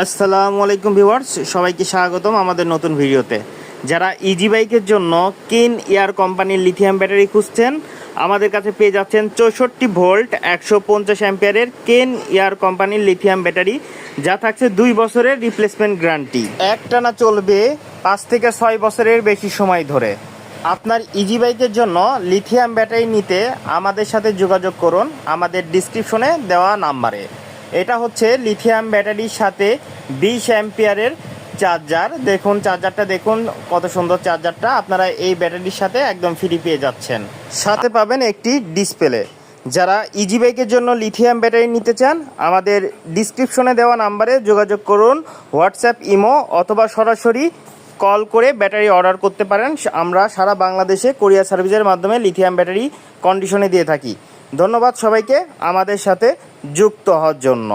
আসসালামু আলাইকুম ভিউয়ার্স, সবাইকে স্বাগতম আমাদের নতুন ভিডিওতে। যারা ইজি বাইকের জন্য কিন এয়ার কোম্পানির লিথিয়াম ব্যাটারি খুঁজছেন, আমাদের কাছে পেয়ে যাচ্ছেন চৌষট্টি ভোল্ট, একশো পঞ্চাশ অ্যাম্পিয়ারের কেন এয়ার কোম্পানির লিথিয়াম ব্যাটারি যা থাকছে দুই বছরের রিপ্লেসমেন্ট গ্যারান্টি একটানা চলবে পাঁচ থেকে ছয় বছরের বেশি সময় ধরে। আপনার ইজি বাইকের জন্য লিথিয়াম ব্যাটারি নিতে আমাদের সাথে যোগাযোগ করুন, আমাদের ডিসক্রিপশনে দেওয়া নাম্বারে। এটা হচ্ছে লিথিয়াম ব্যাটারির সাথে বিশ অ্যাম্পিয়ারের চার্জার দেখুন চার্জারটা দেখুন, কত সুন্দর চার্জারটা আপনারা এই ব্যাটারির সাথে একদম ফ্রি পেয়ে যাচ্ছেন। সাথে পাবেন একটি ডিসপ্লে যারা ইজি বাইকের জন্য লিথিয়াম ব্যাটারি নিতে চান, আমাদের ডিসক্রিপশনে দেওয়া নাম্বারে যোগাযোগ করুন হোয়াটসঅ্যাপ ইমো অথবা সরাসরি কল করে ব্যাটারি অর্ডার করতে পারেন। আমরা সারা বাংলাদেশে কোরিয়ার সার্ভিসের মাধ্যমে লিথিয়াম ব্যাটারি কন্ডিশনে দিয়ে থাকি। ধন্যবাদ সবাইকে আমাদের সাথে যুক্ত হওয়ার জন্য।